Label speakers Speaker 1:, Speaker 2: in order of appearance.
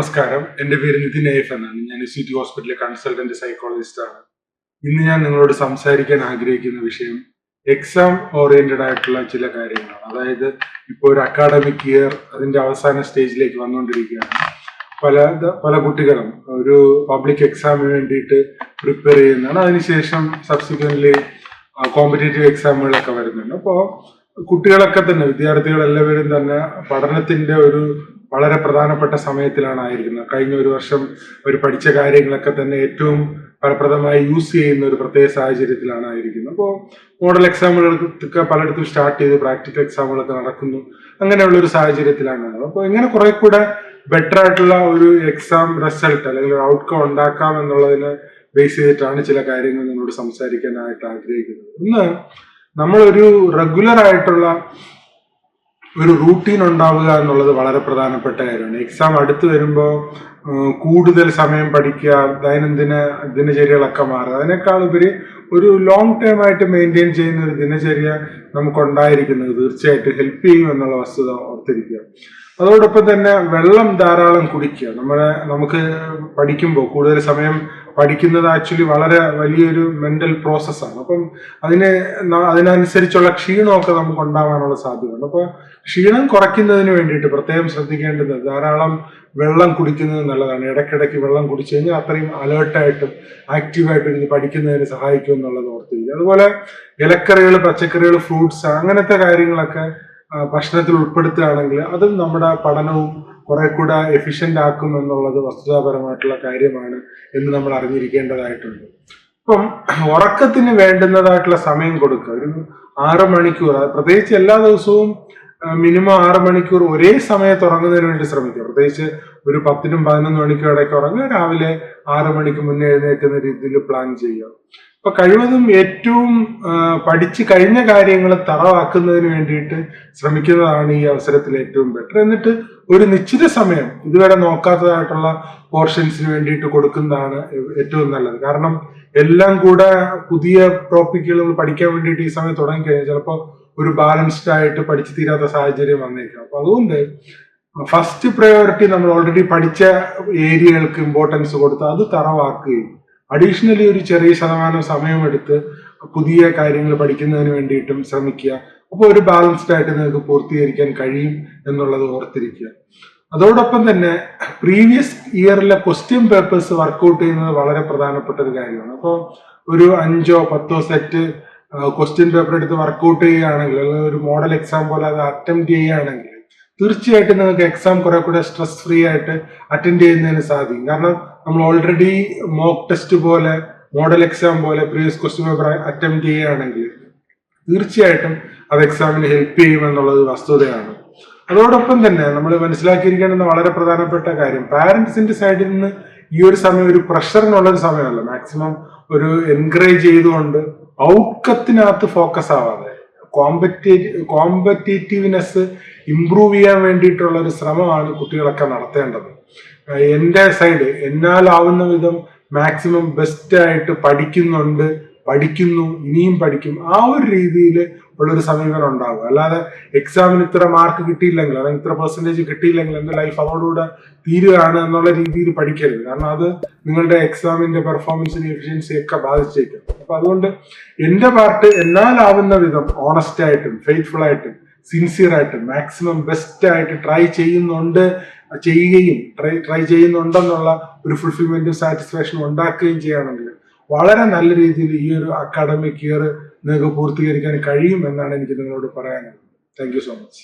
Speaker 1: നമസ്കാരം. എന്റെ പേര് നിതിൻ എഫ് എന്നാണ്. ഞാൻ സിറ്റി ഹോസ്പിറ്റലിലെ കൺസൾട്ടന്റ് സൈക്കോളജിസ്റ്റ് ആണ് ഇന്ന് ഞാൻ നിങ്ങളോട് സംസാരിക്കാൻ ആഗ്രഹിക്കുന്ന വിഷയം എക്സാം ഓറിയന്റഡ് ആയിട്ടുള്ള ചില കാര്യങ്ങളാണ്. അതായത് ഇപ്പോൾ ഒരു അക്കാഡമിക് ഇയർ അതിന്റെ അവസാന സ്റ്റേജിലേക്ക് വന്നുകൊണ്ടിരിക്കുകയാണ്. പല പല കുട്ടികളും ഒരു പബ്ലിക് എക്സാമിന് വേണ്ടിയിട്ട് പ്രിപ്പയർ ചെയ്യുന്നതാണ്. അതിനുശേഷം സബ്സിക്വന്റ്ലി കോമ്പറ്റേറ്റീവ് എക്സാമുകളൊക്കെ വരുന്നുണ്ട്. അപ്പോൾ കുട്ടികളൊക്കെ തന്നെ വിദ്യാർത്ഥികൾ എല്ലാവരും തന്നെ പഠനത്തിന്റെ ഒരു വളരെ പ്രധാനപ്പെട്ട സമയത്തിലാണ് ആയിരിക്കുന്നത്. കഴിഞ്ഞ ഒരു വർഷം അവർ പഠിച്ച കാര്യങ്ങളൊക്കെ തന്നെ ഏറ്റവും ഫലപ്രദമായി യൂസ് ചെയ്യുന്ന ഒരു പ്രത്യേക സാഹചര്യത്തിലാണ് ആയിരിക്കുന്നത്. അപ്പോൾ മോഡൽ എക്സാമുകൾക്കൊക്കെ പലയിടത്തും സ്റ്റാർട്ട് ചെയ്ത് പ്രാക്ടിക്കൽ എക്സാമുകളൊക്കെ നടക്കുന്നു. അങ്ങനെയുള്ള ഒരു സാഹചര്യത്തിലാണ് അപ്പോൾ ഇങ്ങനെ കുറെ കൂടെ ബെറ്റർ ആയിട്ടുള്ള ഒരു എക്സാം റിസൾട്ട് അല്ലെങ്കിൽ ഒരു ഔട്ട്കം ഉണ്ടാക്കാം എന്നുള്ളതിനെ ബേസ് ചെയ്തിട്ടാണ് ചില കാര്യങ്ങൾ നിങ്ങളോട് സംസാരിക്കാനായിട്ട് ആഗ്രഹിക്കുന്നത്. ഒന്ന് നമ്മളൊരു റെഗുലർ ആയിട്ടുള്ള ഒരു റൂട്ടീൻ ഉണ്ടാവുക എന്നുള്ളത് വളരെ പ്രധാനപ്പെട്ട കാര്യമാണ്. എക്സാം അടുത്ത് വരുമ്പോൾ കൂടുതൽ സമയം പഠിക്കുക ദൈനംദിന ദിനചര്യകളൊക്കെ മാറുക അതിനേക്കാൾ ഉപരി ഒരു ലോങ് ടേം ആയിട്ട് മെയിന്റെയിൻ ചെയ്യുന്ന ഒരു ദിനചര്യ നമുക്കുണ്ടായിരിക്കുന്നത് തീർച്ചയായിട്ടും ഹെൽപ്പ് ചെയ്യും എന്നുള്ള വസ്തുത ഓർത്തിരിക്കുക. അതോടൊപ്പം തന്നെ വെള്ളം ധാരാളം കുടിക്കുക. നമ്മളെ നമുക്ക് പഠിക്കുമ്പോൾ കൂടുതൽ സമയം പഠിക്കുന്നത് ആക്ച്വലി വളരെ വലിയൊരു മെന്റൽ പ്രോസസ്സാണ് അപ്പം അതിനെ അതിനനുസരിച്ചുള്ള ക്ഷീണമൊക്കെ നമുക്ക് ഉണ്ടാവാനുള്ള സാധ്യതയുണ്ട്. അപ്പോൾ ക്ഷീണം കുറയ്ക്കുന്നതിന് വേണ്ടിയിട്ട് പ്രത്യേകം ശ്രദ്ധിക്കേണ്ടത് ധാരാളം വെള്ളം കുടിക്കുന്നത് നല്ലതാണ്. ഇടയ്ക്കിടയ്ക്ക് വെള്ളം കുടിച്ചു കഴിഞ്ഞാൽ അത്രയും അലേർട്ടായിട്ടും ആക്റ്റീവായിട്ടും ഇത് പഠിക്കുന്നതിന് സഹായിക്കും എന്നുള്ളത് ഓർത്തിരിക്കുക. അതുപോലെ ഇലക്കറികൾ പച്ചക്കറികൾ ഫ്രൂട്ട്സ് അങ്ങനത്തെ കാര്യങ്ങളൊക്കെ ഭക്ഷണത്തിൽ ഉൾപ്പെടുത്തുകയാണെങ്കിൽ അതും നമ്മുടെ പഠനവും കുറെ കൂടെ എഫിഷ്യന്റ് ആക്കും എന്നുള്ളത് വസ്തുതാപരമായിട്ടുള്ള കാര്യമാണ് എന്ന് നമ്മൾ അറിഞ്ഞിരിക്കേണ്ടതായിട്ടുണ്ട്. ഇപ്പം ഉറക്കത്തിന് വേണ്ടുന്നതായിട്ടുള്ള സമയം കൊടുക്കുക. ഒരു ആറ് മണിക്കൂർ. പ്രത്യേകിച്ച് എല്ലാ ദിവസവും മിനിമം ആറ് മണിക്കൂർ ഒരേ സമയത്ത് ഉറങ്ങുന്നതിന് വേണ്ടി ശ്രമിക്കുക. പ്രത്യേകിച്ച് ഒരു പത്തിനും പതിനൊന്ന് മണിക്കും ഇടയ്ക്ക് ഉറങ്ങുക. രാവിലെ ആറ് മണിക്ക് മുന്നേ എഴുന്നേൽക്കുന്ന രീതിയിൽ പ്ലാൻ ചെയ്യുക. അപ്പൊ കഴിവതും ഏറ്റവും പഠിച്ചു കഴിഞ്ഞ കാര്യങ്ങൾ തറവാക്കുന്നതിന് വേണ്ടിയിട്ട് ശ്രമിക്കുന്നതാണ് ഈ അവസരത്തിൽ ഏറ്റവും ബെറ്റർ എന്നിട്ട് ഒരു നിശ്ചിത സമയം ഇതുവരെ നോക്കാത്തതായിട്ടുള്ള പോർഷൻസിന് വേണ്ടിയിട്ട് കൊടുക്കുന്നതാണ് ഏറ്റവും നല്ലത്. കാരണം എല്ലാം കൂടെ പുതിയ ടോപ്പിക്കുകൾ പഠിക്കാൻ വേണ്ടിയിട്ട് ഈ സമയം തുടങ്ങി കഴിഞ്ഞാൽ ചിലപ്പോൾ ഒരു ബാലൻസ്ഡ് ആയിട്ട് പഠിച്ചു തീരാത്ത സാഹചര്യം വന്നേക്കാം. അപ്പൊ അതുകൊണ്ട് ഫസ്റ്റ് പ്രയോറിറ്റി നമ്മൾ ഓൾറെഡി പഠിച്ച ഏരിയകൾക്ക് ഇമ്പോർട്ടൻസ് കൊടുത്ത് അത് തറവാക്കുകയും അഡീഷണലി ഒരു ചെറിയ ശതമാനം സമയമെടുത്ത് പുതിയ കാര്യങ്ങൾ പഠിക്കുന്നതിന് വേണ്ടിയിട്ടും ശ്രമിക്കുക. അപ്പോൾ ഒരു ബാലൻസ്ഡ് ആയിട്ട് നിങ്ങൾക്ക് പൂർത്തീകരിക്കാൻ കഴിയും എന്നുള്ളത് ഓർത്തിരിക്കുക. അതോടൊപ്പം തന്നെ പ്രീവിയസ് ഇയറിലെ ക്വസ്റ്റ്യൻ പേപ്പേഴ്സ് വർക്കൗട്ട് ചെയ്യുന്നത് വളരെ പ്രധാനപ്പെട്ട ഒരു കാര്യമാണ്. അപ്പോൾ ഒരു അഞ്ചോ പത്തോ സെറ്റ് ക്വസ്റ്റ്യൻ പേപ്പർ എടുത്ത് വർക്കൗട്ട് ചെയ്യുകയാണെങ്കിൽ അല്ലെങ്കിൽ ഒരു മോഡൽ എക്സാം പോലെ അത് അറ്റംപ്റ്റ് ചെയ്യുകയാണെങ്കിൽ തീർച്ചയായിട്ടും നിങ്ങൾക്ക് എക്സാം കുറെ കൂടെ സ്ട്രെസ് ഫ്രീ ആയിട്ട് അറ്റൻഡ് ചെയ്യുന്നതിന് സാധിക്കും. കാരണം നമ്മൾ ഓൾറെഡി മോക്ക് ടെസ്റ്റ് പോലെ മോഡൽ എക്സാം പോലെ പ്രീവിയസ് ക്വസ്റ്റ്യൻ പേപ്പർ അറ്റംപ്റ്റ് ചെയ്യുകയാണെങ്കിൽ തീർച്ചയായിട്ടും അത് എക്സാമിന് ഹെൽപ്പ് ചെയ്യും എന്നുള്ളത് വസ്തുതയാണ്. അതോടൊപ്പം തന്നെ നമ്മൾ മനസ്സിലാക്കിയിരിക്കേണ്ടുന്ന വളരെ പ്രധാനപ്പെട്ട കാര്യം പാരന്റ്സിന്റെ സൈഡിൽ നിന്ന് ഈ ഒരു സമയം ഒരു പ്രഷറിനുള്ള ഒരു സമയമല്ല. മാക്സിമം ഒരു എൻകറേജ് ചെയ്തുകൊണ്ട് ഔട്ട്കത്തിനകത്ത് ഫോക്കസ് ആവാതെ കോമ്പറ്റേറ്റീവ് കോമ്പറ്റേറ്റീവ്നെസ് ഇമ്പ്രൂവ് ചെയ്യാൻ വേണ്ടിയിട്ടുള്ള ഒരു ശ്രമമാണ് കുട്ടികളൊക്കെ നടത്തേണ്ടത്. എന്റെ സൈഡ് എന്നാലാവുന്ന വിധം മാക്സിമം ബെസ്റ്റ് ആയിട്ട് പഠിക്കുന്നുണ്ട്. പഠിക്കുന്നു ഇനിയും പഠിക്കും. ആ ഒരു രീതിയിൽ ഉള്ളൊരു സമീപനം ഉണ്ടാകും അല്ലാതെ എക്സാമിന് ഇത്ര മാർക്ക് കിട്ടിയില്ലെങ്കിൽ അല്ലെങ്കിൽ ഇത്ര പെർസെന്റേജ് കിട്ടിയില്ലെങ്കിൽ എന്റെ ലൈഫ് അതോടുകൂടെ തീരുകയാണ് എന്നുള്ള രീതിയിൽ പഠിക്കരുത്. കാരണം അത് നിങ്ങളുടെ എക്സാമിന്റെ പെർഫോമൻസിന് എഫിഷ്യൻസി ഒക്കെ ബാധിച്ചേക്കും. അപ്പൊ അതുകൊണ്ട് എന്റെ പാർട്ട് എന്നാലാവുന്ന വിധം ഓണസ്റ്റ് ആയിട്ടും ഫെയ്ത്ത്ഫുൾ ആയിട്ടും സിൻസിയർ ആയിട്ടും മാക്സിമം ബെസ്റ്റ് ആയിട്ട് ട്രൈ ചെയ്യുന്നുണ്ട് ചെയ്യുകയും ട്രൈ ട്രൈ ചെയ്യുന്നുണ്ടെന്നുള്ള ഒരു ഫുൾഫിൽമെന്റും സാറ്റിസ്ഫാക്ഷനും ഉണ്ടാക്കുകയും ചെയ്യുകയാണെങ്കിൽ വളരെ നല്ല രീതിയിൽ ഈ ഒരു അക്കാഡമിക് ഇയർ നിങ്ങൾക്ക് പൂർത്തീകരിക്കാൻ കഴിയും എന്നാണ് എനിക്ക് നിങ്ങളോട് പറയാനുള്ളത്. Thank so much